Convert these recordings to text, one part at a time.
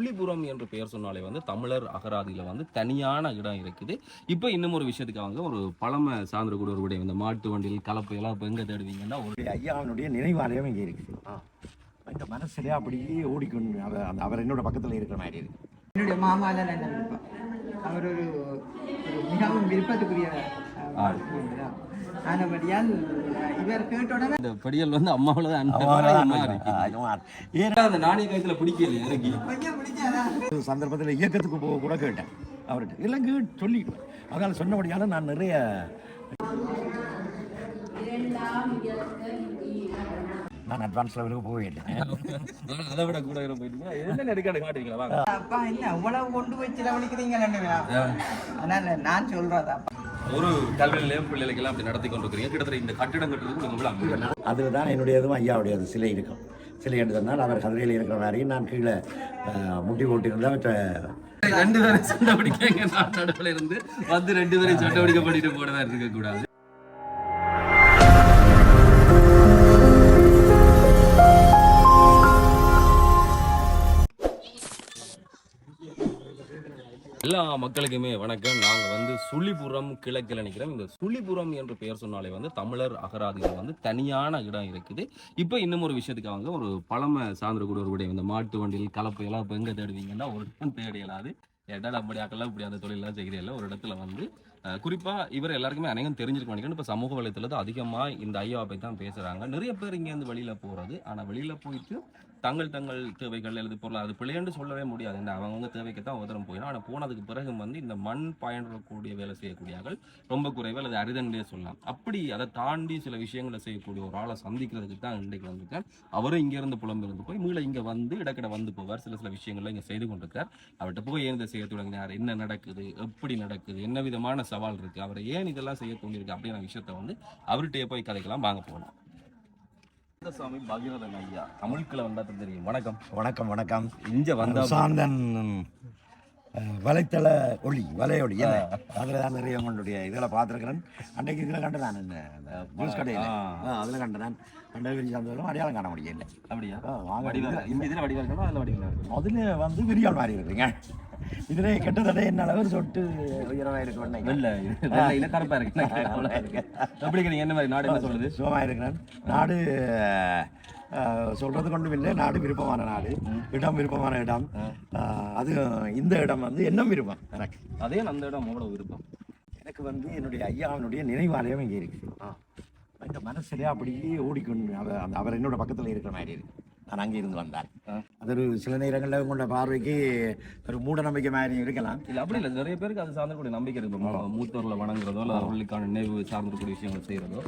சுழிபுரம் என்று பெயர் சொன்னாலே வந்து தமிழர் அகராதியில வந்து தனியான இடம் இருக்குது. இப்போ இன்னும் ஒரு விஷயத்துக்கு அவங்க ஒரு பழமை சார்ந்த கூட ஒரு விடயம் இந்த மாட்டு வண்டியில் கலப்பு எல்லாம் இப்போ எங்க தேடுவீங்கன்னா ஒரு ஐயாவினுடைய நினைவாலயம் இங்கே இருக்குது. இந்த மனசுல அப்படியே ஓடிக்கொண்டு அவர் அவர் என்னோட பக்கத்தில் இருக்கிற மாதிரி இருக்கு. என்னுடைய மாமால நல்ல விருப்பம் அவர் ஒரு ஒரு மிகவும் விருப்பத்துக்குரிய மனிதர். ஆனபடியால் இவர் கேட்ட உடனே இந்த படியல் வந்து அம்மாவில் ஏன்னா அந்த நாணய கயத்துல பிடிக்கல இறங்கி? சந்தர்ப்பத்தில் இயக்கத்துக்கு போக கூட கேட்டேன். அவர்கிட்ட. எல்லாம் கேட்டு சொல்லிட்டேன் அதனால் சொன்னபடியால நான் நிறைய நான் அட்வான்ஸ் லெவலுக்கு போயிட்டேன் அதை விட கூட போயிட்டீங்க என்ன நெருக்காடு காட்டுவீங்களா வாங்க. அப்பா என்ன அவ்வளவு கொண்டு போய் செலவழிக்கிறீங்களா அதனால நான் சொல்றதா ஒரு கல்வி நிலையம் பிள்ளைகளுக்கு எல்லாம் அப்படி நடத்தி கொண்டிருக்கிறீங்க. கிட்டத்தட்ட இந்த கட்டிடம் கட்டுறதுக்கு அங்க அதில் தான் என்னுடையதும் ஐயாவுடையது சிலை இருக்கும். சிலை எடுத்ததுனால் அவர் கதிரையில் இருக்கிற மாதிரியும் நான் கீழே முட்டி போட்டிருந்தேன். அவற்றை ரெண்டு பேரும் சண்டை பிடிக்காங்க நான் நடுவில் இருந்து வந்து ரெண்டு பேரும் சண்டை பிடிக்க பண்ணிட்டு போனதா இருக்க எல்லா மக்களுக்குமே வணக்கம். நாங்கள் வந்து சுழிபுரம் கிழக்கில் நினைக்கிறோம். இந்த சுழிபுரம் என்று பெயர் சொன்னாலே வந்து தமிழர் அகராதிகள் வந்து தனியான இடம் இருக்குது. இப்போ இன்னும் ஒரு விஷயத்துக்கு அவங்க ஒரு பழமை சார்ந்த கூட ஒரு விடயம் இந்த மாட்டு வண்டியில் கலப்பு எல்லாம் இப்போ எங்கே தேடுவீங்கன்னா ஒரு இடம் தேடி இயலாது ஏட்டா அப்படி இப்படி அந்த தொழிலெல்லாம் செய்கிறீங்களா ஒரு இடத்துல வந்து குறிப்பாக இவர் எல்லாருக்குமே அநேகம் தெரிஞ்சிருக்க நினைக்கிறேன். இப்போ சமூக வலைத்தளத்தில் அதிகமாக இந்த ஐயாவை பற்றி தான் பேசுகிறாங்க. நிறைய பேர் இங்கேருந்து வெளியில் போகிறது ஆனால் வெளியில் போயிட்டு தங்கள் தங்கள் தேவைகள் அல்லது பொருள் அது பிள்ளைன்னு சொல்லவே முடியாது. இந்த அவங்கவுங்க தேவைக்கு தான் உதரம் போயிடும். ஆனால் போனதுக்கு பிறகு வந்து இந்த மண் பயன்படக்கூடிய வேலை செய்யக்கூடியவர்கள் ரொம்ப குறைவு அல்லது அரிதன்லேயே சொல்லலாம். அப்படி அதை தாண்டி சில விஷயங்களை செய்யக்கூடிய ஒரு ஆளை சந்திக்கிறதுக்கு தான் இன்றைக்கு வந்திருக்கேன் அவரும் இங்கேருந்து புலம்பிருந்து போய் மீள இங்கே வந்து இடக்கிட வந்து போவார். சில சில விஷயங்களை இங்கே செய்து கொண்டிருக்கார். அவர்கிட்ட போய் ஏன் இதை செய்ய தொடங்கினார்? என்ன நடக்குது? எப்படி நடக்குது? என்ன விதமான சவால் இருக்குது அவரை ஏன் இதெல்லாம் செய்ய தோண்டியிருக்கு? அப்படிங்கிற விஷயத்த வந்து அவர்கிட்டயே போய் கதைக்கலாம். வாங்க போகலாம். ஐயா. தமிழ்க்குள்ள வந்தா தெரியும். வணக்கம். வணக்கம் வணக்கம். இங்க வந்தா சாந்தன் வலைத்தள ஒளி என்ன? அதில் தான் நிறைய உங்களுடைய இதில் பார்த்துருக்கிறேன். அன்றைக்கு இதில் கண்டு நான் இந்த ஜூஸ் கடையில். அதில் கண்டு நான் கண்ட விரிஞ்சு சந்தோஷம் அடையாளம் காண முடியல அப்படியா? வாங்க. வடிவா இந்த இதுல வடிவா இருக்கணும் அதுல வடிவா இருக்கணும் அதில் வந்து விரியால் மாறி இருக்குங்க இதில் கிட்டத்தட்ட என்ன அளவு சொட்டு இருக்கும் வெள்ள வெள்ளையில கருப்பா இருக்கு. இருக்கு. எப்படி என்ன மாதிரி? நாடு என்ன சொல்லுது சுகமாக இருக்கிறேன். நாடு சொல்றது கொண்டும் இல்லை. நாடு விருப்பமான நாடு. இடம் விருப்பமான இடம். அது இந்த இடம் வந்து என்ன விருப்பம் எனக்கு? அதே அந்த இடம் அவ்வளவு விருப்பம். எனக்கு வந்து என்னுடைய ஐயாவினுடைய நினைவாலயம் இங்கே இருக்குது இந்த மனசுல அப்படியே ஓடிக்கொண்டு அவர் என்னோட பக்கத்தில் இருக்கிற மாதிரி இருக்கு. நான் அங்கே இருந்து வந்தேன். அது ஒரு சில நேரங்களில் உங்களோட பார்வைக்கு ஒரு மூட நம்பிக்கை மாதிரி இருக்கலாம். இல்ல அப்படி இல்ல. நிறைய பேருக்கு அது சார்ந்தக்கூடிய நம்பிக்கை இருக்கு. மூத்தோர்ல வணங்குறதோ இல்ல அவர்களுக்கான நினைவு சார்ந்திருக்கக்கூடிய விஷயங்கள் செய்யறதோ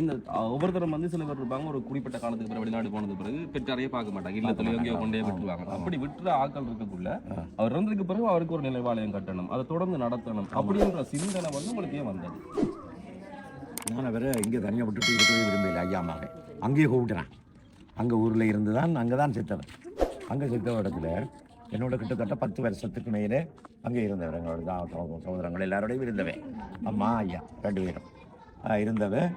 இந்த ஒவ்வொருத்தரும் வந்து சில பேர் இருப்பாங்க. ஒரு குறிப்பிட்ட காலத்துக்கு பிறகு வெளிநாடு போனது பிறகு பெற்றாரையே பார்க்க மாட்டாங்க. இல்லத்துல எங்கேயோ கொண்டே விட்டுருவாங்க. அப்படி விட்டுற ஆட்கள் இருக்கக்குள்ள அவர் இறந்ததுக்கு பிறகு அவருக்கு ஒரு நிலைவாலயம் கட்டணும். அதை தொடர்ந்து நடத்தணும். அப்படின்ற சிந்தனை வந்து உங்களுக்கு ஏன் வந்தது. நான் அவரை இங்கே தனியாக விட்டுட்டு இருக்கவே விரும்பல ஐயா அம்மாவை. அங்கேயே கூப்பிட்டுறேன். அங்கே ஊரில் இருந்து தான் அங்கே தான் செத்தவன். அங்கே செத்த இடத்துல என்னோட கிட்டத்தட்ட பத்து வருஷத்துக்கு மேலே அங்கே இருந்தவர். எங்களோட தான் சகோதரங்கள் எல்லாரோடையும் இருந்தவன். அம்மா ஐயா ரெண்டு பேரும். இருந்தவன்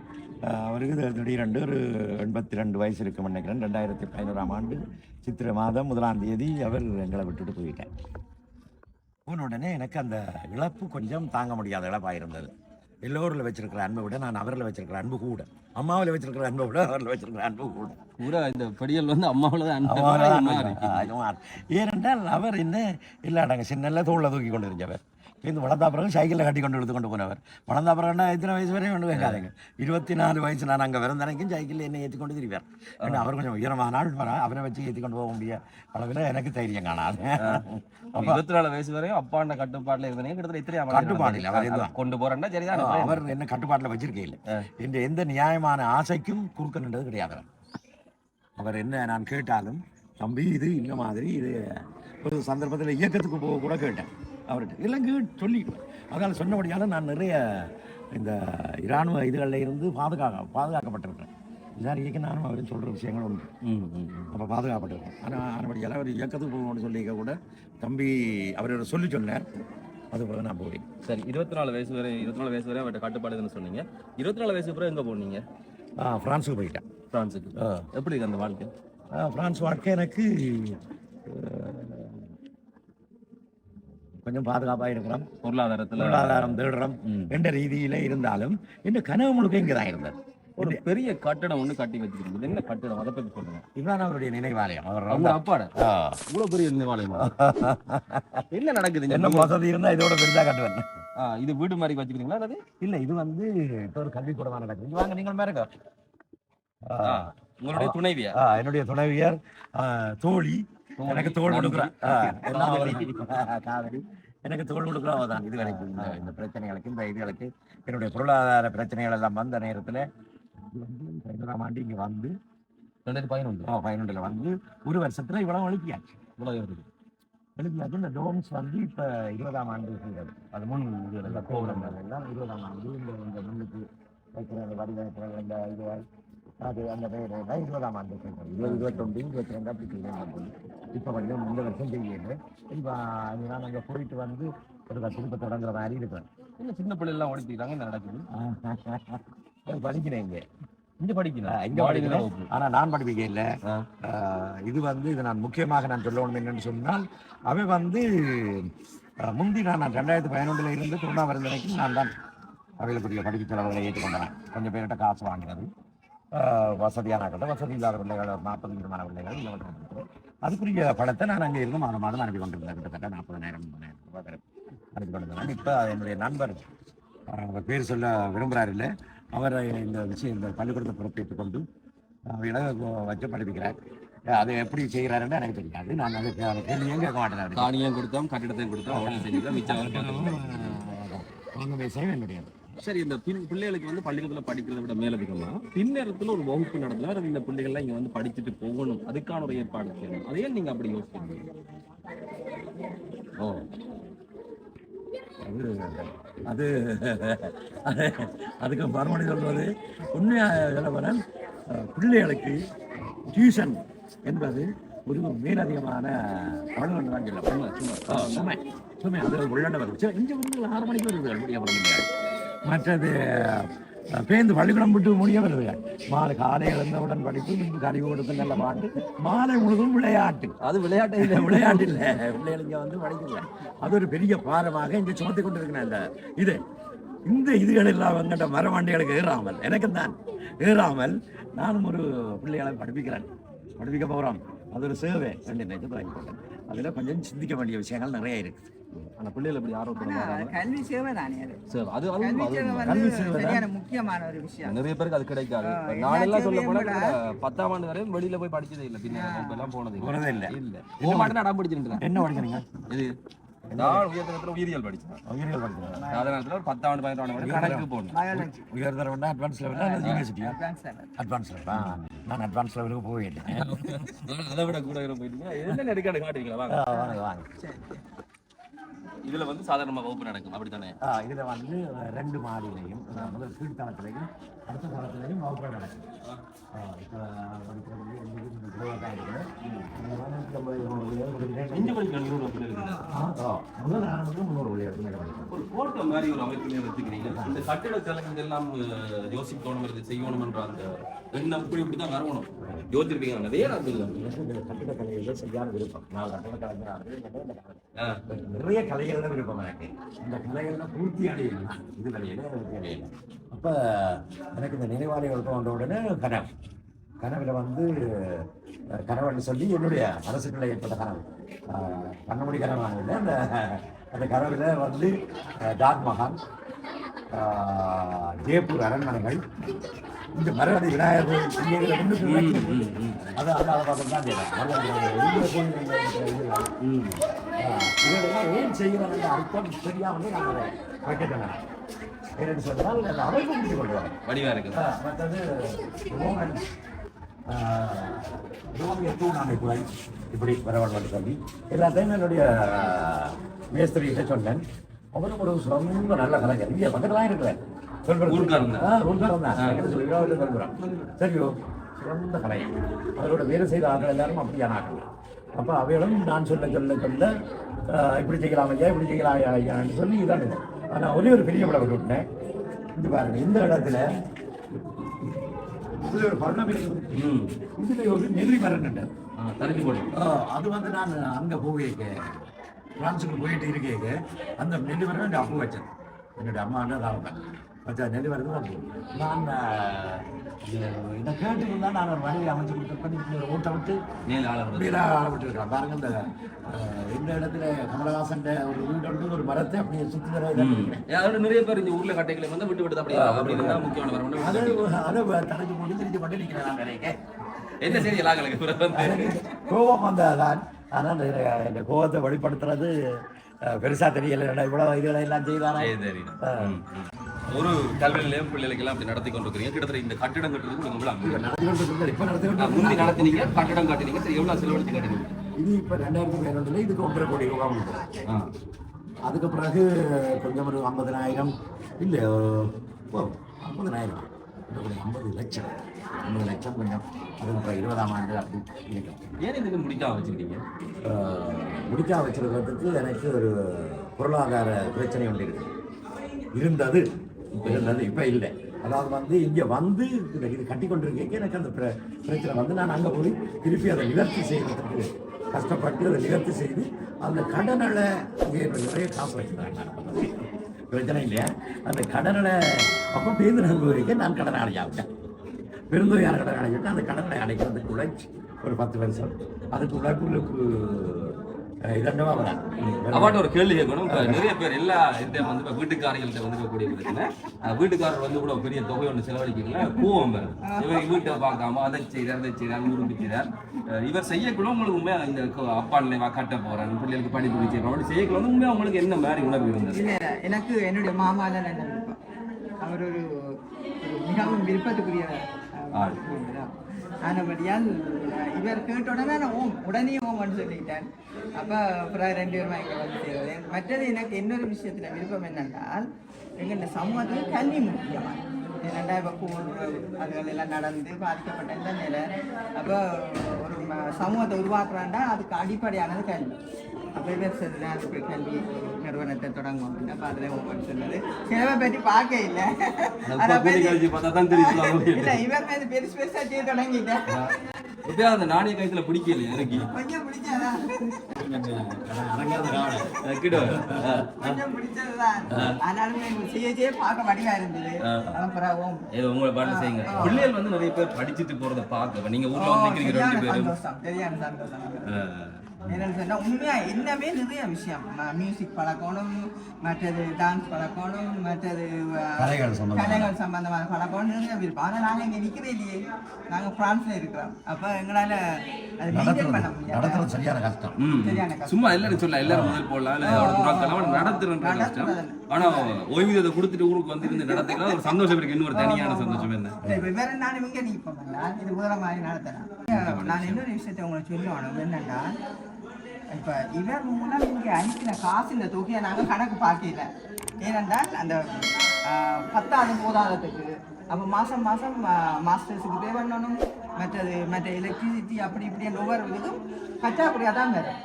அவருக்கு திடீரெண்டு ஒரு எண்பத்தி ரெண்டு வயசு இருக்கும் நினைக்கிறேன். ரெண்டாயிரத்தி பதினோராம் ஆண்டு சித்திரை மாதம் முதலாம் தேதி அவர் எங்களை விட்டுட்டு போயிட்டேன் போன உடனே எனக்கு அந்த இழப்பு கொஞ்சம் தாங்க முடியாத இழப்பாக இருந்தது. எல்லோரில் வச்சிருக்கிற அன்பை விட நான் அவரில் வச்சிருக்கிற அன்பு கூட. அம்மாவில் வச்சிருக்கிற அன்பை விட அவரில் வச்சிருக்கிற அன்பு கூட. பூரா இந்த படியல் வந்து அம்மாவில தான். ஏனென்றால் அவர் என்ன இல்லை நாங்கள் சின்னல தோளில் தூக்கி கொண்டு இருந்தவர். இந்த வளர்ந்தா பிறகு சைக்கிளில் கட்டி கொண்டு எடுத்து கொண்டு போனவர். வளர்ந்தா பிறகுனா எத்தனை வயசு வரையும் கொண்டு வைக்காதீங்க இருபத்தி நாலு வயசு நான் அங்கே விருந்தனைக்கும் சைக்கிளில் என்னை ஏற்றி கொண்டு திரிவார். அவர் கொஞ்சம் உயரமான நாள் வர அவரை வச்சு ஏற்றி கொண்டு போக முடியாது அளவில் எனக்கு தைரியம் காணாது. இருபத்தி நாலு வயசு வரையும் அப்பாண்ட கட்டுப்பாட்டுல இருந்தீங்க கிட்டத்தட்ட இத்தனை கட்டுப்பாடு அவர். கொண்டு போறேன்னா சரிதான் அவர் என்ன கட்டுப்பாட்டில் வச்சிருக்கே இல்லை. என்ற எந்த நியாயமான ஆசைக்கும் குறுக்க நின்றது கிடையாது அவர். அவர் என்ன நான் கேட்டாலும் தம்பி இது இந்த மாதிரி இது ஒரு சந்தர்ப்பத்தில் இயக்கத்துக்கு போக கூட கேட்டேன். அவர்கிட்ட. எல்லாம் கேட்டு சொல்லிட்டேன் அதனால் சொன்னபடியால நான் நிறைய இந்த இராணுவ இதுகளில் இருந்து பாதுகாக்க பாதுகாக்கப்பட்டிருக்கேன் இதான் இயக்க நானும் அவரும் சொல்கிற விஷயங்கள் உண்டு. அப்போ பாதுகாப்பட்டிருக்கேன் ஆனால் ஆனபடியால் அவர் இயக்கத்துக்கு போகணும்னு சொல்லிக்க கூட தம்பி அவர் சொல்லி சொன்னார். அது பிறகு நான் போய் சரி இருபத்தி நாலு வயசு வரை இருபத்தி நாலு வயசு வரை அவர்கிட்ட கட்டுப்பாடுன்னு சொன்னீங்க. இருபத்தி நாலு வயசு பிறகு எங்க போனீங்க? ஆ ஃப்ரான்ஸுக்கு போயிட்டேன். பிரான்ஸுக்கு. ஆ. எப்படி அந்த வாழ்க்கை? ஆ, பிரான்ஸ் வாழ்க்கை எனக்கு கொஞ்சம் பாதுகாப்பாக இருக்கிறோம். பொருளாதாரத்துல பொருளாதாரம் தேடுறோம். என்ற ரீதியில இருந்தாலும் இந்த கனவு முழுக்க இங்கே தான் இருந்தது. ஒரு பெரிய கட்டடம் ஒண்ணு கட்டி வச்சிருக்கீங்க என்ன கட்டடம்? அதை பத்தி சொல்லுங்க. இதுதான் அவருடைய நினைவாலயம். அவர் அவங்க ரொம்ப- அப்பாட. இவ்வளவு பெரிய நினைவாலயமா? என்ன நடக்குது? என்ன வசதி இருந்தா இதோட பெருசா கட்டுவேன். இது வீடு மாதிரி வச்சுக்கிறீங்களா அல்லது இல்ல இது வந்து இப்போ ஒரு கல்விக்கூடமா நடக்குது. வாங்க நீங்கள் ஆ, உங்களுடைய துணைவியா ஆ, என்னுடைய துணைவியர் தோழி எனக்கு தோல் கொடுக்குறா ஆ, எல்லாம் அவள் காதலி. தான். காதலி எனக்கு தோல் கொடுக்குறா அவள் தான் இது வரைக்கும் இந்த இந்த பிரச்சனைகளுக்கு இந்த இதுகளுக்கு என்னுடைய பொருளாதார பிரச்சனைகள் எல்லாம் வந்த நேரத்துல பதினோராம் ஆண்டு இங்க வந்து ரெண்டாயிரத்தி பதினொன்று. ஆ, பதினொன்றுல வந்து ஒரு வருஷத்துல இவ்வளவு அழுப்பியாச்சு இவ்வளவு இருக்குது எழுதியாச்சு இந்த டோம்ஸ் வந்து இப்ப இருபதாம் ஆண்டு அது முன் இந்த கோபுரங்கள் எல்லாம் இருபதாம் ஆண்டு இந்த இந்த முன்னுக்கு வைக்கிற அந்த வடிவமைப்புகள் அந்த இது அது அந்த இருபதாம் ஆண்டு இருபது இருபத்தொன்று இருபத்தி ரெண்டு அப்படி செய்யணும் இப்போ வந்து இந்த வருஷம் செய்யல இப்போ நான் அங்கே போயிட்டு வந்து ஒரு திருப்ப தொடங்குற மாதிரி இருக்கிறேன் என்ன சின்ன பிள்ளை எல்லாம் ஓடிக்கிறாங்க என்ன நடக்குது? படிக்கிறேன் இங்கே. இங்க படிக்கலாம் இங்க படிக்கிறேன் ஆனா நான் படிப்பிக்க இல்லை. இது வந்து இது நான் முக்கியமாக நான் சொல்லணும் என்னன்னு சொன்னால் அவன் வந்து முந்தி நான் ரெண்டாயிரத்தி பதினொன்றுல இருந்து திருவண்ணாமலை நான் தான் அவைகளுக்குரிய படிப்பு செலவுகளை ஏற்றுக்கொண்டேன் கொஞ்சம் பேர்கிட்ட காசு வாங்கினது. வசதியான கட்ட வசதி இல்லாத பிள்ளைகள் நாற்பது விதமான பிள்ளைகள். அதுக்குரிய படத்தை நான் அங்கே இருந்து மாதம் மாதம் அனுப்பி கொண்டிருந்தேன் கிட்டத்தட்ட நாற்பதாயிரம் முப்பதாயிரம் ரூபாய் அனுப்பி கொண்டிருந்தேன் இப்போ என்னுடைய நண்பர் அவர் பேர் சொல்ல விரும்புகிறார் இல்லை அவர் இந்த விஷயம் இந்த பள்ளிக்கூடத்தை பொறுப்பேற்றுக் கொண்டு அவைகளை வச்சு படிப்பிக்கிறார் அது எப்படி செய்கிறாருன்னு எனக்கு தெரியாது நான் அதை அதை கேள்வியும் கேட்க மாட்டேன். காணியம் கொடுத்தோம் கட்டிடத்தையும் கொடுத்தோம் அவ்வளவு செஞ்சு மிச்சம். வாங்க விஷயம் என்னுடைய சரி இந்த பின் பிள்ளைகளுக்கு வந்து பள்ளிக்கூடத்துல படிக்கிறத விட மேலதிகமா பின்னேரத்துல ஒரு வகுப்பு நடந்தா இந்த பிள்ளைகள்லாம் இங்க வந்து படிச்சுட்டு போகணும். அதுக்கான ஒரு ஏற்பாடு செய்யணும். அதே நீங்க அப்படி யோசிக்கிறீங்க? ஓ. அது அது அதுக்கு மறுமொழி சொல்வது உண்மையாக சொல்லப்போனால் பிள்ளைகளுக்கு டியூஷன் என்பது ஒரு மேலதிகமான பலன் தான் சொல்ல சும்மா சும்மா சும்மா அது உள்ளடவர் சரி இங்கே வந்து ஆறு மணிக்கு வருது முடியாது மற்றது பேருந்து பள்ளிக்கூடம் விட்டு முடிய வருது மாலை காலை எழுந்தவுடன் படிப்பு பின்பு கழிவு கொடுத்து நல்ல பாட்டு. மாலை முழுதும் விளையாட்டு. அது விளையாட்டே இல்ல. விளையாட்டு இல்ல. பிள்ளைகள் இங்க வந்து படிக்கல. அது ஒரு பெரிய பாரமாக இங்க சுமத்தி கொண்டு இருக்கிறேன் இந்த இது. இந்த இதுகள் எல்லாம் வந்துட்ட மரமண்டைகளுக்கு ஏறாமல் எனக்கு தான் ஏறாமல் நானும் ஒரு பிள்ளைகளை படிப்பிக்கிறேன். படிப்பிக்க போகிறோம் அது ஒரு சேவை ரெண்டு வாங்கி போட்டேன் அதில் கொஞ்சம் சிந்திக்க வேண்டிய விஷயங்கள் நிறைய இருக்கு அந்த பிள்ளைகள் ஆர்வப்பட மாட்டாங்க கல்வி சேவை தானே அது? சரி அது கல்வி சேவை முக்கியமான ஒரு விஷயம். நிறைய பேருக்கு அது கிடைக்காது. ஆ, இப்ப எல்லா நானெல்லாம் சொல்ல போனா பத்தாம் ஆண்டு வரையும் வெளியில போய் படிச்சதே இல்ல. பின்ன இப்ப எல்லாம் போனது போனதே இல்ல. இல்ல. போக மாட்டேன்னு அடம் என்ன படிக்கிறீங்க? இது நான் உயர்தரத்துல உயிரியல் படிச்சேன். உயிரியல் படிக்கிறேன் சாதாரணத்துல ஒரு கணக்கு போடணும் உயர்தர வேண்டாம் அட்வான்ஸ் அல்லது யூனிவர்சிட்டியா அட்வான்ஸ் லெவல் லெவலா நான் அட்வான்ஸ் லெவலுக்கு போயிட்டேன் அதை விட கூட போயிட்டீங்க என்ன நெருக்காடு காட்டுறீங்களா? வாங்க. வாங்க வாங்க. இதுல வந்து சாதாரணமா வகுப்பு நடக்கும். அப்படித்தானே? இதுல வந்து ரெண்டு மாடியிலையும் முதல் கீழ்த்தளத்திலையும் அடுத்த தளத்திலையும் வகுப்புகள் நடக்கும். இப்ப படிக்கிறது நூறு படிக்கிற முதல் ஆரம்பத்தில் கிலோ இருக்குது. ஒரு கோட்டை மாதிரி ஒரு அமைப்பிலே வச்சுக்கிறீங்க. இந்த கட்டிட செலவுகள் எல்லாம் யோசிக்கணும் இது செய்யணும் என்ற அந்த எண்ணம் இப்படி இப்படி தான் வரணும். யோசிச்சிருப்பீங்க. நிறைய நடக்குது எனக்கு இந்த கட்டிடக்கலையில செய்யாத விருப்பம். நான் கட்டிடக்கலைஞராக இருக்கிறது இந்த கலை. படிக்கிறத விருப்பம் எனக்கு இந்த கலைகள்ல பூர்த்தி அடையலாம் இது வேலையில பூர்த்தி அப்போ எனக்கு இந்த நினைவாலயம் வந்த உடனே கனவு. கனவில் வந்து கனவுன்னு சொல்லி என்னுடைய அரசுக்குள்ள ஏற்பட்ட கனவு. அஹ், கண்ணமுடி கனவானது அந்த அந்த கனவில் வந்து அஹ், தாஜ்மஹால் ஜெய்ப்பூர் அரண்மனைகள் இந்த மரவதி விநாயகர் கோயில் இதுல முன்னுக்கு வைக்கிறது. அது அது தான் செய்யலாம் ஏன் செய்கிறாங்க அர்த்தம் தெரியாமல் நாங்கள் ஏன்னு சொன்னால் அந்த அமைப்பு முடிச்சு கொள்வாங்க வடிவா இருக்குது மற்றது ரோமன் ஆஹ், ரோமிய தூண் அமைப்புகள் இப்படி சொல்லி எல்லாத்தையும் என்னுடைய மேஸ்திரிகிட்ட சொன்னேன். அவரும் ஒரு ரொம்ப நல்ல கலைஞர். இங்கே பக்கத்துலாம் இருக்கிறேன் தான். தான் சரியோ? சிறந்த கலைஞர் அவரோட வேலை செய்த ஆட்கள் எல்லாரும் அப்படியான ஆட்கள். அப்போ அவைகளும் நான் சொல்ல சொல்ல சொல்ல இப்படி செய்யலாம் ஐயா இப்படி செய்யலாம் ஐயா ஐயான்னு சொல்லி இதான் ஆனால் ஒரே ஒரு பெரிய படம் விட்டுவிட்டேன் இது பாருங்க இந்த இடத்துல இதுல ஒரு பர்ணம் இருக்கு ம். இதுல ஒரு நெறி மரம் ஆ, தடுக்கி போட்டு அது வந்து நான் அங்க போயிருக்க பிரான்ஸுக்கு போயிட்டு இருக்கேங்க அந்த நெல் வரவே என் அப்பா வச்சேன். என்னுடைய அம்மா தான் வச்சா வரது அப்போ நான் இது- இதை கேட்டு தான் நான் ஒரு வழியை அமைச்சு கொடுத்து ஓட்ட விட்டு மேல் ஆளர் அப்படியே ஆரம்பிச்சிருக்கேன் பாருங்க இந்த இந்த இடத்துல கமலஹாசன் ஒரு வீடு ஒரு மரத்தை அப்படியே சுற்றி தர நிறைய பேர் இந்த ஊர்ல கட்டைகளை வந்து விட்டு விட்டு அப்படியே அப்படி இருந்தா முக்கியமான அதை வரணும் அதை தனக்கு போட்டு தெரிஞ்சு கொண்டு நிற்கிறேன் நினைக்கிறேன் என்ன எனக்கு கோபம் வந்ததான் ஆனால் இந்த கோபத்தை வெளிப்படுத்துறது பெருசா தெரியல. இவ்வளவு இதுகளை எல்லாம் ம். ஒரு கல்வி நிலையம் பிள்ளைகளுக்கு எல்லாம் அப்படி நடத்தி கொண்டிருக்கிறீங்க. கிட்டத்தட்ட இந்த கட்டிடம் கொண்டு ஆ, முந்தி நடத்தினீங்க கட்டிடம் கட்டினீங்க. சரி எவ்வளவு செலவழிச்சு கட்டினீங்க? இது இப்ப ரெண்டாயிரத்தி பதினொன்றுல இதுக்கு ஒன்றரை கோடி ரூபாய். அதுக்கு பிறகு கொஞ்சம் ஒரு ஐம்பதனாயிரம் இல்லை ஐம்பதனாயிரம். ஐம்பது லட்சம் ஐம்பது லட்சம் கொஞ்சம். அதுக்கு அப்புறம் இருபதாம் ஆண்டு அப்படி இருக்கும் ஏன் இதுக்கு முடிக்காம வச்சுக்கிட்டீங்க? ஆஹ், முடிக்கா வச்சிருக்கிறதுக்கு எனக்கு ஒரு பொருளாதார பிரச்சனை ஒன்று இருக்கு இருந்தது. இப்ப இப்போ இல்லை. அதாவது வந்து இங்கே வந்து இது கட்டி கொண்டிருக்கேன் எனக்கு அந்த பிர- பிரச்சனை வந்து நான் அங்கே போய் திருப்பி அதை நிவர்த்தி செய்யறதுக்கு கஷ்டப்பட்டு அதை நிவர்த்தி செய்து அந்த கடனில் இங்கே நிறைய காசு வச்சுருந்தாங்க நான் பிரச்சனை இல்லையா? அந்த கடனில் அப்போ பேருந்து நம்புவரைக்கும் நான் கடனாளி ஆகிட்டேன் பெருந்தொகையான கடனை அடைஞ்சிட்டு அந்த கடனை அடைக்கிறதுக்கு உழைச்சி ஒரு பத்து வருஷம். அதுக்கு உழைப்புகளுக்கு அவாட்ட ஒரு கேள்வி கேட்கணும். இப்ப நிறைய பேர் எல்லா இடத்தையும் வந்து இப்ப வீட்டுக்காரங்கள்ட்ட வந்து பிரச்சனை. வீட்டுக்காரர் வந்து கூட பெரிய தொகை ஒன்று செலவழிக்கல. கோவம் வரும் இவர் வீட்டை பார்க்காம அதை செய்தார் அதை செய்தார் ஊருக்கு இவர் செய்யக்குள்ள உங்களுக்கு உண்மையா இந்த அப்பா நிலைவா கட்ட போறேன் பிள்ளைகளுக்கு படிப்பு செய்யறோம் அப்படி செய்யக்குள்ள வந்து உண்மையா உங்களுக்கு என்ன மாதிரி உணர்வு இருந்தது? எனக்கு என்னுடைய நல்ல விருப்பம்? அவர் ஒரு மிகவும் விருப்பத்துக்குரிய ஆள். ஆனபடியால் இவர் கேட்ட உடனே நான் ஓம் உடனே ஓம்னு சொல்லிட்டேன். அப்போ அப்புறம் ரெண்டு பேருமா இங்கே வந்து சேர்வது மற்றது எனக்கு இன்னொரு விஷயத்தில் விருப்பம் என்னென்றால் எங்கள் சமூகத்தில் கல்வி முக்கியமாக ஏன்னாண்டா இப்போ போர் அதுகள் எல்லாம் நடந்து பாதிக்கப்பட்ட இந்த நிலை. அப்போ ஒரு சமூகத்தை உருவாக்குறாண்டா அதுக்கு அடிப்படையானது கல்வி. அப்போ இவர் சொன்ன அதுக்கு கல்வி நிறுவனத்தை தொடங்குவோம் அப்போ அதில் ஓப்பன் சொன்னது சிலவை பற்றி பார்க்க இல்லை அதை பற்றி கழிச்சு பார்த்தா தான் தெரியும் இல்லை இவர் மேலே பெருசு பெருசாக செய்ய தொடங்கிட்டேன் எப்படியா அந்த நாணய கயத்துல பிடிக்கல எனக்கு கொஞ்சம் பிடிச்சதா கொஞ்சம் பிடிச்சதுதான் ஆனாலுமே செய்ய செய்ய பார்க்க வடிவா இருந்தது அப்புறம் ஓம் ஏதோ உங்களை பாட்டு செய்யுங்க பிள்ளைகள் வந்து நிறைய பேர் படிச்சுட்டு போறத பார்க்க நீங்க ஊர்ல வந்து நிக்கிறீங்க ரெண்டு பேரும் சந்தோஷம் சரியான சந்தோஷம் என்னன்னு சொன்னா உண்மையா இன்னமே நிறைய விஷயம். மியூசிக் பழக்கணும் மற்றது டான்ஸ் பழக்கணும் மற்றது கலைகள் சம்பந்தமான. கலைகள் சம்பந்தமான பழக்கணும் நிறைய விருப்பம் ஆனா நாங்க இங்க நிக்கிறே இல்லையே. நாங்க பிரான்ஸ்ல இருக்கிறோம். அப்ப எங்களால அது மெயின்டைன் பண்ண முடியாது. சரியான கஷ்டம். சரியான கஷ்டம். சும்மா எல்லாரும் சொல்ல எல்லாரும் முதல் போடலாம். இல்ல நடத்துறன்ற கஷ்டம். ஓய்வூதியத்தை கொடுத்துட்டு ஊருக்கு வந்துருந்து நடத்திக்கலாம். ஒரு சந்தோஷம் இருக்கு இன்னொரு தனியான சந்தோஷம் என்ன? வேற நானும் இங்க நிற்போம்ல இது வேற மாதிரி நடத்தலாம் நான் இன்னொரு விஷயத்தை உங்களுக்கு சொல்லணும். என்னன்னா இப்ப இவர் மூலம் இங்க அனுப்பின காசு இந்த தொகையை நாங்க கணக்கு பார்க்கல. ஏனென்றால் அந்த பத்தாவது போதாததுக்கு. அப்போ மாசம் மாசம் மாஸ்டர்ஸுக்கு பே பண்ணணும் மற்றது மற்ற எலக்ட்ரிசிட்டி அப்படி இப்படி ஒவ்வொரு இதுக்கும் பற்றாக்குறையாக தான் வரும்.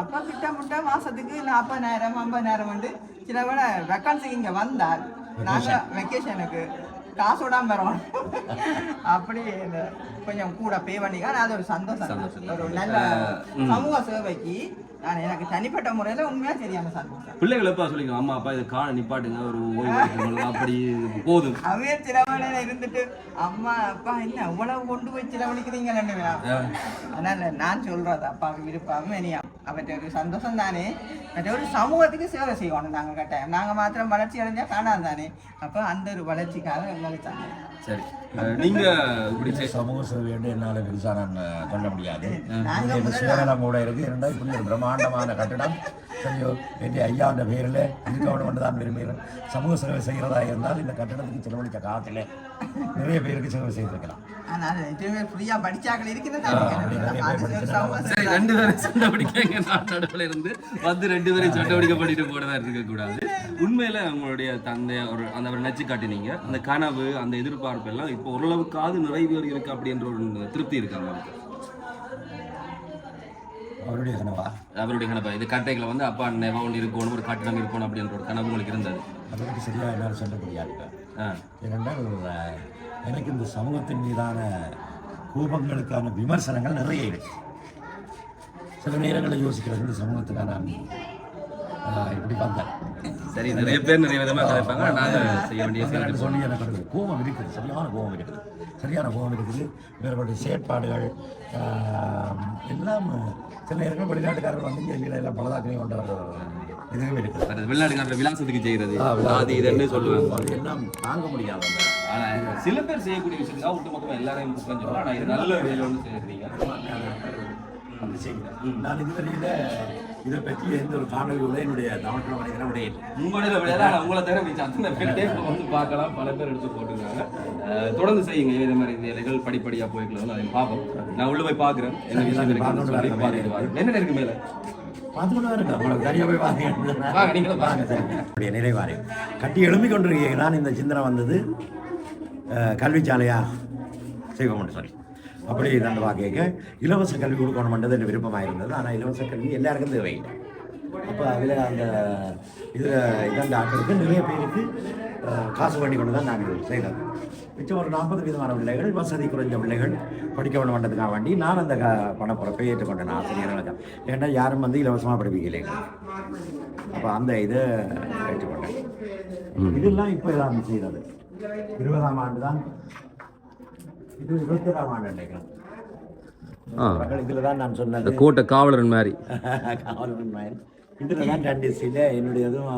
அப்போ திட்டமிட்ட மாசத்துக்கு நாற்பதாயிரம் ஐம்பதாயிரம் வந்து சில விட வெக்கன்சிக்கு இங்கே வந்தால் நாங்கள் வெக்கேஷனுக்கு காசோடாம வரோம். அப்படி கொஞ்சம் கூட பே பண்ணிக்க அது ஒரு சந்தோஷம். ஒரு நல்ல சமூக சேவைக்கு நான் எனக்கு தனிப்பட்ட முறையில உண்மையா சரியான சந்தோஷம் பிள்ளைகள் எப்ப சொல்லிக்கணும் அம்மா அப்பா இதை காண நிப்பாட்டுங்க. ஒரு ஓய்வு அப்படி போதும். அவே சிலவழியில இருந்துட்டு அம்மா அப்பா என்ன இவ்வளவு கொண்டு போய் சிலவழிக்கிறீங்கன்னு அதனால நான் சொல்றது அப்பாவுக்கு விருப்பம் இனி அவற்றை ஒரு சந்தோஷம் தானே. மற்ற ஒரு சமூகத்துக்கு சேவை செய்யணும் நாங்க கட்டாயம். நாங்க மாத்திரம் வளர்ச்சி அடைஞ்சா காணாது தானே. அப்ப அந்த ஒரு வளர்ச்சிக்காக எங்களுக்கு தானே சரி. நீங்க இப்படி சமூக சேவை என்று என்னால் பெருசா நான் அஹ், சொல்ல முடியாது. சேவலம் கூட இருக்கு. இரண்டா இப்படி ஒரு பிரம்மாண்டமான கட்டடம். சரியோ என் ஐயா என்ற பேரில் இருக்கணும் என்று தான் விரும்புகிறேன். சமூக சேவை செய்கிறதா இருந்தால் இந்த கட்டடத்துக்கு செலவழித்த காலத்தில் நிறைய பேருக்கு சேவை செய்திருக்கலாம். ஒரு. ரெண்டு பேரும் சண்டை பிடிக்காங்க. இருந்து வந்து ரெண்டு பேரும் சண்டை பிடிக்க பண்ணிட்டு மாதிரி இருக்கக்கூடாது. உண்மையில உங்களுடைய தந்தை ஒரு அந்த அவர் நச்சு காட்டினீங்க. அந்த கனவு அந்த எதிர்பார்ப்பு எல்லாம் இப்போ ஓரளவுக்காவது நிறைவேறி இருக்கு அப்படின்ற ஒரு திருப்தி இருக்கு அவங்களுக்கு அவருடைய கனவா? அவருடைய கனவு. இது கட்டைகளை வந்து அப்பா நெவா ஒன்று இருக்கணும் ஒரு கட்டிடம் இருக்கணும் அப்படின்ற ஒரு கனவு உங்களுக்கு இருந்தது. பற்றி சரியாக என்னால் சொல்ல முடியாது ஏனென்றால் எனக்கு இந்த சமூகத்தின் மீதான கோபங்களுக்கான விமர்சனங்கள் நிறைய இருக்கு. சில நேரங்களில் யோசிக்கிறது இந்த சமூகத்துக்கான இப்படி வந்தேன் சரி நிறைய பேர் நிறைய விதமா கதைப்பாங்க. நாங்க செய்ய வேண்டிய சொல்லி எனக்கு ஒரு கோபம் இருக்குது. சரியான கோபம் இருக்குது. சரியான கோபம் இருக்குது. இவர்களுடைய செயற்பாடுகள் எல்லாம் சில நேரங்கள் வெளிநாட்டுக்காரர்கள் வந்து இங்கே எல்லாம் பலதாக்களையும் கொண்டு வர இதுவும் இருக்குது. அது வெளிநாட்டுக்காரர் விலாசத்துக்கு விலாசத்துக்கு அது இதுன்னு சொல்லுவாங்க. எல்லாம் தாங்க முடியாது. அந்த ஆனா சில பேர் செய்யக்கூடிய விஷயத்துக்காக ஒட்டு மொத்தமா எல்லாரையும் குற்றம் சொல்லலாம் ஆனா இது நல்ல வேலை ஒன்று செய்தி நான் இதுவரையில இதை பற்றி எந்த ஒரு காணொலியோட என்னுடைய தமிழ் மனிதன உடைய இல்லை. உங்களோட விட உங்களை தவிர மிச்சம் அத்தனை இப்ப வந்து பார்க்கலாம். பல பேர் எடுத்து போட்டுருக்காங்க. தொடர்ந்து செய்யுங்க. இதே மாதிரி வேலைகள் படிப்படியா போய்க்கலாம் அதை பார்ப்போம். நான் உள்ள போய் பாக்குறேன் என்ன விஷயம் பார்த்துட்டு. என்ன இருக்கு மேல? சரி. நிறைவாரி கட்டி எழுப்பி கொண்டிருக்கீங்க நான் இந்த சிந்தனை வந்தது கல்விச்சாலையா? செய்வோம்னு சொல்லி அப்படி நான் வாக்கிக்க இலவச கல்வி கொடுக்கணும்ன்றது என் விருப்பமாக இருந்தது ஆனால் இலவச கல்வி எல்லாருக்கும் தேவையில்லை. அப்போ அதில் அந்த இதில் இதந்த ஆட்களுக்கு நிறைய பேருக்கு காசு பண்ணி கொண்டு தான் நாங்கள் செய்தோம் மிச்சம் ஒரு நாற்பது விதமான பிள்ளைகள் வசதி குறைஞ்ச பிள்ளைகள் படிக்க வேண்டும்ன்றதுக்காக வேண்டி நான் அந்த க பணப்புறப்பை ஏற்றுக்கொண்டேன். ஆசிரியர்களுக்கு ஏன்னா யாரும் வந்து இலவசமாக படிப்பிக்கலை. அப்போ அந்த இதை ஏற்றுக்கொண்டேன். இதெல்லாம் இப்போ தான் செய்தது. இருபதாம் ஆண்டு தான் இது இருபத்தி ஏழாம் ஆண்டு நினைக்கிறேன். ஆ. இதில் தான் நான் சொன்னது. கோட்டை காவலரன் மாதிரி. காவலன் மயன் இதில் தான் ரெண்டு சிலை என்னுடையதும்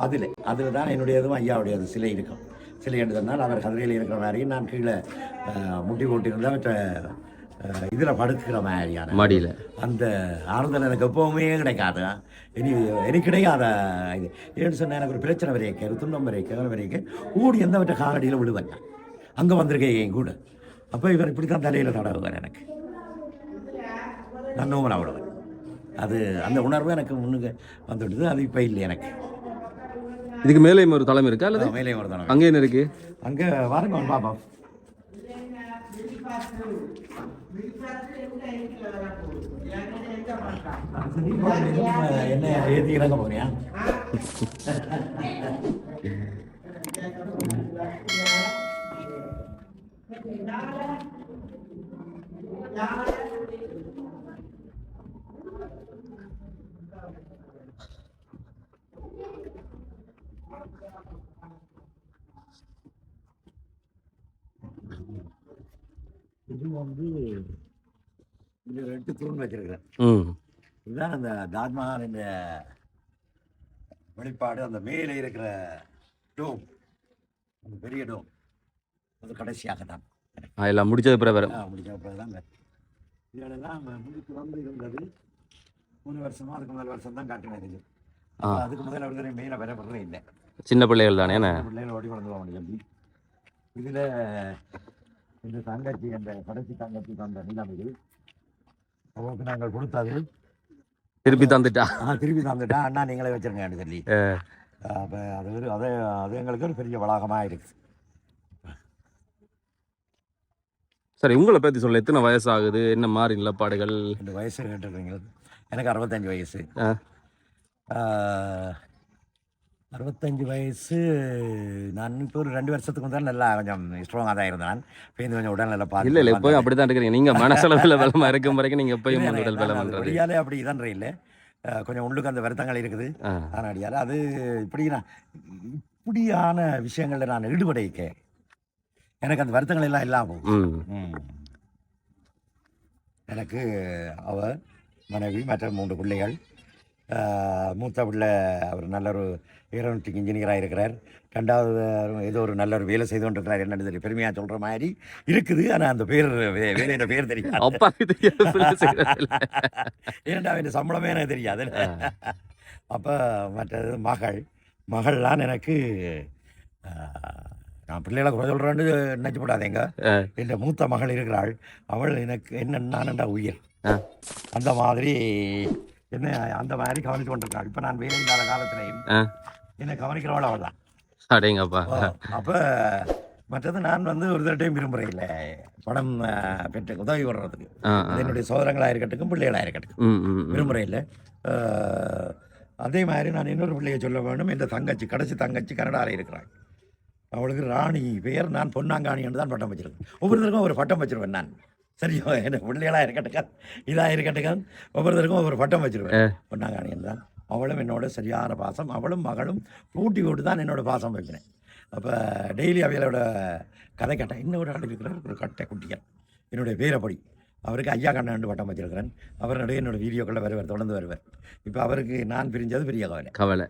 அதில் அதில். தான் என்னுடையதும் ஐயாவுடையது சிலை இருக்கும். சிலை எடுத்தனால் அவர் கதிரையில் இருக்கிற மாதிரியும் நான் கீழே முட்டி போட்டிருந்தா மற்ற இதில் படுத்துக்கிற மாதிரியான. மடியில. அந்த ஆறுதல் எனக்கு எப்பவுமே கிடைக்காது. இனி எனக்கு கிடைக்காத இது. ஏன்னு சொன்னால் எனக்கு ஒரு பிரச்சனை வரைக்க ஒரு துன்பம் வரைக்க வரைக்க ஓடி எந்த விட்ட காலடியில் விடுவேன் அங்கே வந்திருக்கேன் என் கூட. அப்போ இவர் இப்படி தான் தலையில் தடவுவார் எனக்கு. நான் நோமலா விடுவேன். அது அந்த உணர்வு எனக்கு முன்னுக்கு வந்துவிடுது அது இப்போ இல்லை எனக்கு. இதுக்கு மேலே ஒரு தலைமை இருக்கா அல்லது? மேலே ஒரு தடவை அங்கே என்ன இருக்கு. அங்கே வாருங்க என்ன ஏத்தி இறங்க போறியா இது வந்து இது ரெண்டு தூண் வச்சிருக்கிறேன். இதுதான் அந்த தாஜ்மஹால் இந்த வெளிப்பாடு. அந்த மேலே இருக்கிற டோம் அந்த பெரிய டோம் அது கடைசியாக தான். எல்லாம் முடிச்சது பிறகு ஆ, முடிஞ்ச அப்புறம் தாங்க இதெல்லாம் முடிச்சு வந்து இருந்தது. மூணு வருஷமா அதுக்கு முதல் வருஷம் தான் காட்டினது அதுக்கு முதல்ல வந்து மேலே வர வர்றதே இல்லை. சின்ன பிள்ளைகள் தானே என்ன? பிள்ளைகள் ஓடி வளர்ந்து போக சொல்லி இதில் இந்த தங்கச்சி அந்த கடைசி தங்கச்சி தந்த நிலம் இது அவருக்கு நாங்கள் கொடுத்தது. திருப்பி தந்துட்டா? ஆ திருப்பி தந்துட்டா. அண்ணா நீங்களே வச்சிருங்கன்னு சொல்லி. அப்போ அது ஒரு அது அது எங்களுக்கு ஒரு பெரிய வளாகமாக இருக்குது சரி உங்களை பத்தி சொல்ல. எத்தனை வயசு ஆகுது என்ன மாதிரி நிலப்பாடுகள்? இந்த வயசு கேட்டுருக்கீங்க. எனக்கு அறுபத்தஞ்சு வயசு. அறுபத்தஞ்சு வயசு நான் இப்போ ஒரு ரெண்டு வருஷத்துக்கு முதல்ல நல்லா கொஞ்சம் ஸ்ட்ராங்காக தான் இருந்தேன் இப்போ இந்த கொஞ்சம் உடல்நல பார்த்து இல்ல இல்ல இப்போயும் அப்படித்தான் இருக்கிறீங்க. நீங்க மனசளவுல பலமா இருக்கும் வரைக்கும் நீங்க எப்பயும் உடல் பலம் வெளியாலே அப்படி இதன்ற இல்லை. கொஞ்சம் உள்ளுக்கு அந்த வருத்தங்கள் இருக்குது. அடியால் அது இப்படி நான் இப்படியான விஷயங்களில் நான் ஈடுபடைக்க எனக்கு அந்த வருத்தங்கள் எல்லாம் இல்லாம போகும் ம். ம். எனக்கு அவ மனைவி மற்ற மூன்று பிள்ளைகள் மூத்த பிள்ளை அவர் நல்ல ஒரு ஏரோனட்டிக் இன்ஜினியராக இருக்கிறார். ரெண்டாவது ஏதோ ஒரு நல்ல ஒரு வேலை செய்து கொண்டிருக்கிறார் என்னன்னு தெரியும் பெருமையாக சொல்கிற மாதிரி இருக்குது. ஆனால் அந்த பேர் வே- வேலையோட பேர் தெரியாது. அப்பா. ஏன்டா அவன் சம்பளமே எனக்கு தெரியாது. அப்போ மற்றது மகள். மகள்லாம் எனக்கு நான் பிள்ளைகளை குறை சொல்கிறேன்னு நினச்சி போடாதீங்க. ஆ. என் மூத்த மகள் இருக்கிறாள். அவள் எனக்கு என்ன நானண்டா உயிர். அந்த மாதிரி என்ன அந்த மாதிரி கவனித்து கொண்டிருக்காள் இப்போ நான் வேலை இல்லாத காலத்திலையும். என்னை கவனிக்கிறவள் அவள் தான் அடேங்கப்பா அப்போ மற்றது நான் வந்து ஒரு தட்டையும் விரும்புகிறேன் இல்லை. பணம் பெற்று உதவி வர்றதுக்கு. அது என்னுடைய சோதரங்களாக இருக்கட்டும் பிள்ளைகளாக இருக்கட்டும். விரும்புகிறேன் இல்லை. அதே மாதிரி நான் இன்னொரு பிள்ளையை சொல்ல வேண்டும். என்ற தங்கச்சி கடைசி தங்கச்சி கனடாவில் இருக்கிறாள். அவளுக்கு ராணி பெயர் நான் பொன்னாங்காணி என்று தான் பட்டம் வச்சிருக்கேன். ஒவ்வொருத்தருக்கும் ஒரு பட்டம் வச்சிருவேன் நான். சரியோ என்ன பிள்ளைகளா இருக்கட்டுங்க இதாக இருக்கட்டுங்க ஒவ்வொருத்தருக்கும் ஒவ்வொரு பட்டம் வச்சிருவேன். பொன்னாங்காணியன் தான் அவளும் என்னோட சரியான பாசம். அவளும் மகளும் ஊட்டி விட்டு தான் என்னோட பாசம் வைக்கிறேன். அப்போ டெய்லி அவைகளோட கதை கேட்டேன் இன்னொரு ஆள் இருக்கிறார் ஒரு கட்டை குட்டியன். என்னுடைய பேரப்படி அவருக்கு ஐயா கண்ணாண்டு பட்டம் வச்சிருக்கிறேன். அவர் நடுவே என்னோட வீடியோக்களில் வருவார் தொடர்ந்து வருவார். இப்போ அவருக்கு நான் பிரிஞ்சது பெரிய கவலை. கவலை.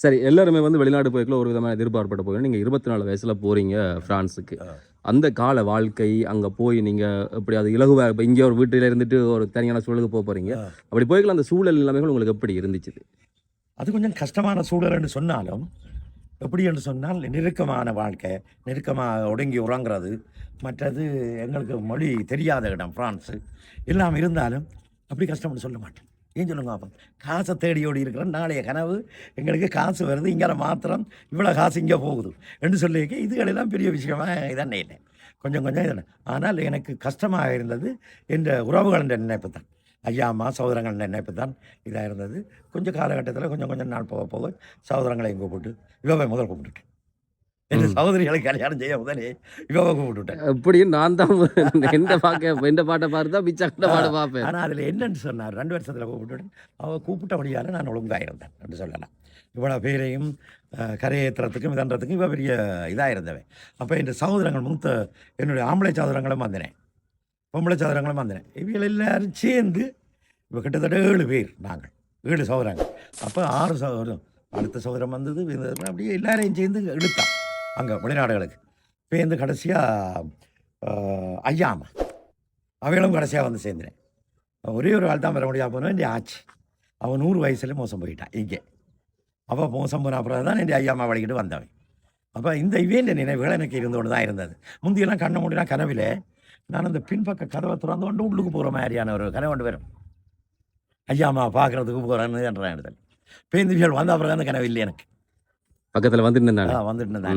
சரி எல்லாருமே வந்து வெளிநாடு போய்க்குள்ள ஒரு விதமான எதிர்பார்ப்பட்ட போய் நீங்கள் இருபத்தி நாலு வயசுல போறீங்க பிரான்ஸுக்கு. ஆ. அந்த கால வாழ்க்கை அங்க போய் நீங்க எப்படி அது இலகுவா இப்போ இங்கே ஒரு வீட்டில இருந்துட்டு ஒரு தனியான சூழலுக்கு போக போறீங்க. ஆ. அப்படி போய்க்கல அந்த சூழல் நிலைமைகள் உங்களுக்கு எப்படி இருந்துச்சு அது கொஞ்சம் கஷ்டமான சூழல் என்று சொன்னாலும் எப்படி என்று சொன்னால் நெருக்கமான வாழ்க்கை நெருக்கமாக ஒடுங்கி உறங்குறது மற்றது எங்களுக்கு மொழி தெரியாத இடம் ஃப்ரான்ஸு எல்லாம் இருந்தாலும் அப்படி கஷ்டம்னு சொல்ல மாட்டேன். ஏன் சொல்லுங்க அப்போ? காசை தேடி ஓடி இருக்கிற நாளைய கனவு எங்களுக்கு காசு வருது. இங்கே மாத்திரம் இவ்வளோ காசு இங்கே போகுது. என்று சொல்லியிருக்கேன். இதுகளெல்லாம் பெரிய விஷயமா? இதான் இல்லை. கொஞ்சம் கொஞ்சம் இதனை. ஆனால் எனக்கு கஷ்டமாக இருந்தது என்ற உறவுகள் நினைப்பு தான். ஐயா அம்மா சகோதரங்கள் நினைப்பு தான் இதாக இருந்தது. கொஞ்சம் காலகட்டத்தில் கொஞ்சம் கொஞ்சம் நாள் போக போக சகோதரங்களையும் கூப்பிட்டு இவ்வளோ முதல் கூப்பிட்டுட்டேன். என் சகோதரிகளுக்கு கல்யாணம் செய்ய முதலே இவவை கூப்பிட்டுட்டேன். எப்படி நான் தான் எந்த பார்க்க எந்த பாட்டை பார்த்தா மிச்ச பாட பார்ப்பேன். ஆனால் அதில் என்னன்னு சொன்னார் ரெண்டு வருஷத்தில் கூப்பிட்டுட்டேன். அவள் கூப்பிட்டபடியால் நான் ஒழுங்காக இருந்தேன் என்று சொல்லலாம். இவ்வளோ பேரையும் கரையேற்றுறதுக்கும் இதன்றதுக்கும் இவ பெரிய இதாக இருந்தவன் அப்போ என் சகோதரங்கள் மூத்த என்னுடைய ஆம்பளை சகோதரங்களும் வந்தினேன் பொம்பளை சகோதரங்களும் வந்தினேன் இவங்க எல்லாரும் சேர்ந்து இப்போ கிட்டத்தட்ட ஏழு பேர் நாங்கள் ஏழு சகோதரங்கள். அப்போ ஆறு சகோதரம் அடுத்த சகோதரம் வந்தது அப்படியே எல்லாரையும் சேர்ந்து இழுத்தான் அங்கே வெளிநாடுகளுக்கு. பேருந்து கடைசியாக ஐயாமா. அவைகளும் கடைசியாக வந்து சேர்ந்துனேன். ஒரே ஒரு ஆள் தான் வர முடியாம போனோம் என் ஆச்சு. அவன் நூறு வயசில் மோசம் போயிட்டான் இங்கே. அப்போ மோசம் போன அப்புறம் தான் என் ஐயாமா வழிக்கிட்டு வந்தவன். அப்போ இந்த இவேண்ட நினைவுகள் எனக்கு இருந்தோடு தான் இருந்தது. முந்தியெல்லாம் கண்ண மூடினா கனவில் நான் அந்த பின்பக்க கதவை திறந்து கொண்டு உள்ளுக்கு போகிற மாதிரியான ஒரு கனவு கொண்டு வரும். ஐயாமா பார்க்குறதுக்கு போகிறேன்னு என்ற இடத்துல பேருந்துகள் வந்த அப்புறம் அந்த கனவு இல்லை எனக்கு. பக்கத்துல வந்துட்டு இருந்தாங்க. வந்துட்டு.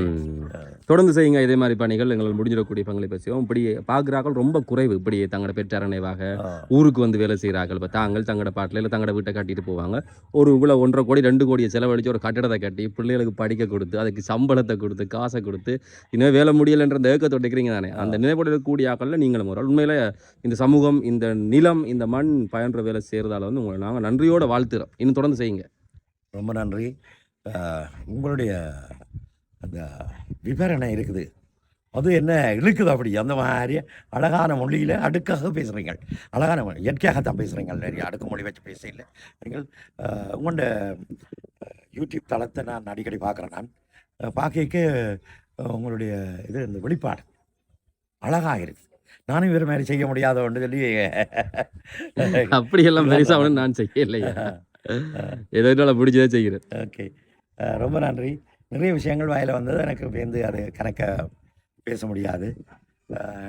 தொடர்ந்து செய்யுங்க இதே மாதிரி பணிகள். எங்களால் முடிஞ்சிடக்கூடிய பங்களிப்பு செய்வோம். இப்படி பார்க்குறாக்கள் ரொம்ப குறைவு. இப்படி தங்களோட பெற்றார் நினைவாக ஊருக்கு வந்து வேலை செய்கிறார்கள். இப்போ தாங்கள் தங்களோட பாட்டில் இல்லை தங்களோட வீட்டை கட்டிட்டு போவாங்க. ஒரு இவ்வளோ ஒன்றரை கோடி ரெண்டு கோடியை செலவழித்து ஒரு கட்டடத்தை கட்டி பிள்ளைகளுக்கு படிக்க கொடுத்து அதுக்கு சம்பளத்தை கொடுத்து காசை கொடுத்து இன்னும் வேலை முடியலைன்ற அந்த ஏக்கத்தோட இருக்கிறீங்க தானே. அந்த நினைவோட இருக்கக்கூடிய ஆக்களில் நீங்களும் ஒரு. உண்மையில இந்த சமூகம் இந்த நிலம் இந்த மண் பயன்ற வேலை செய்கிறதால வந்து உங்களை நாங்கள் நன்றியோட வாழ்த்துறோம். இன்னும் தொடர்ந்து செய்யுங்க. ரொம்ப நன்றி. உங்களுடைய அந்த விவரணை இருக்குது. அது என்ன இழுக்குது அப்படி? அந்த மாதிரி அழகான மொழியில் அடுக்காக பேசுகிறீங்க அழகான மொழி இயற்கையாகத்தான் பேசுகிறீங்க நிறைய அடுக்கு மொழி வச்சு பேச இல்லை நீங்கள் உங்களோட யூடியூப் தளத்தை நான் அடிக்கடி பார்க்குறேன் நான். பார்க்க உங்களுடைய இது இந்த வெளிப்பாடு அழகாக இருக்குது நானும் இவர் மாதிரி செய்ய முடியாதோன்னு சொல்லி அப்படியெல்லாம் பெருசாக நான் செய்யலையா. ஏதோ என்னால் பிடிச்சதை செய்கிறேன். ஓகே. ரொம்ப நன்றி. நிறைய விஷயங்கள் வாயில வந்தது. எனக்கு வந்து அது கணக்க பேச முடியாது.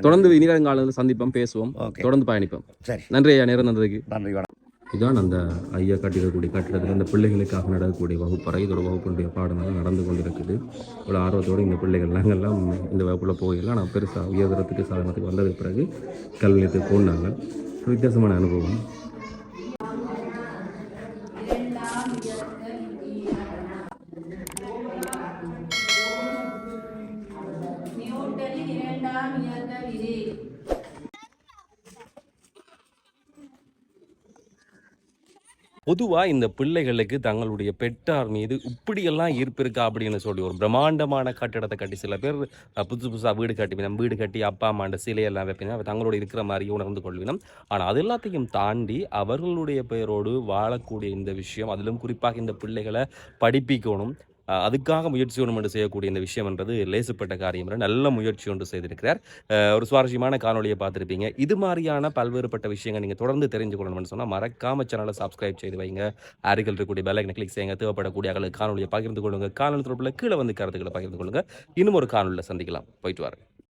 தொடர்ந்து இனிகாலங்களில் சந்திப்போம் பேசுவோம். ஓகே. தொடர்ந்து பயணிப்போம். சரி. நன்றி ஐயா நேரம் தந்ததுக்கு. நன்றி வணக்கம். இதான் அந்த ஐயா கட்டிடக்கூடிய கட்டிடத்தில் இந்த பிள்ளைகளுக்காக நடக்கக்கூடிய வகுப்பறை. இதோட வகுப்பினுடைய பாடங்கள் நடந்து கொண்டிருக்குது. இவ்வளோ ஆர்வத்தோடு இந்த பிள்ளைகள் நாங்கள்லாம் இந்த வகுப்பில் போயிடலாம் நான் பெருசாக உயர்தரத்துக்கு சாதனத்துக்கு வந்ததுக்கு பிறகு கல்வி நிலையத்துக்கு போனாங்க. வித்தியாசமான அனுபவம். வேண்டாம் இரண்டாம் பொதுவாக இந்த பிள்ளைகளுக்கு தங்களுடைய பெற்றார் மீது இப்படியெல்லாம் ஈர்ப்பு இருக்கா அப்படின்னு சொல்லி ஒரு பிரம்மாண்டமான கட்டிடத்தை கட்டி சில பேர் புதுசு புதுசாக வீடு கட்டி வீடு கட்டி அப்பா அம்மாண்ட சிலையெல்லாம் வைப்பினா. தங்களோட இருக்கிற மாதிரி உணர்ந்து கொள்வினம். ஆனால் அது எல்லாத்தையும் தாண்டி அவர்களுடைய பெயரோடு வாழக்கூடிய இந்த விஷயம் அதிலும் குறிப்பாக இந்த பிள்ளைகளை படிப்பிக்கணும். அதுக்காக முயற்சி ஒன்று செய்யக்கூடிய இந்த விஷயம்ன்றது லேசுப்பட்ட காரியம் நல்ல முயற்சி ஒன்று செய்திருக்கிறார். ஒரு சுவாரஸ்யமான காணொலியை பார்த்துருப்பீங்க. இது மாதிரியான பல்வேறுபட்ட விஷயங்கள் நீங்கள் தொடர்ந்து தெரிஞ்சு கொள்ளணும்னு சொன்னால் மறக்காம சேனலை சப்ஸ்கிரைப் செய்து வைங்க. அருகில் இருக்கக்கூடிய பெல்லைக்கனை கிளிக் செய்யுங்க. தேவைப்படக்கூடிய அகல காணொலியை பகிர்ந்து கொள்ளுங்க. காணொலி தொடர்பில் கீழே வந்து கருத்துக்களை பகிர்ந்து கொள்ளுங்க. இன்னும் ஒரு காணொலியில் சந்திக்கலாம். போயிட்டு வரேன்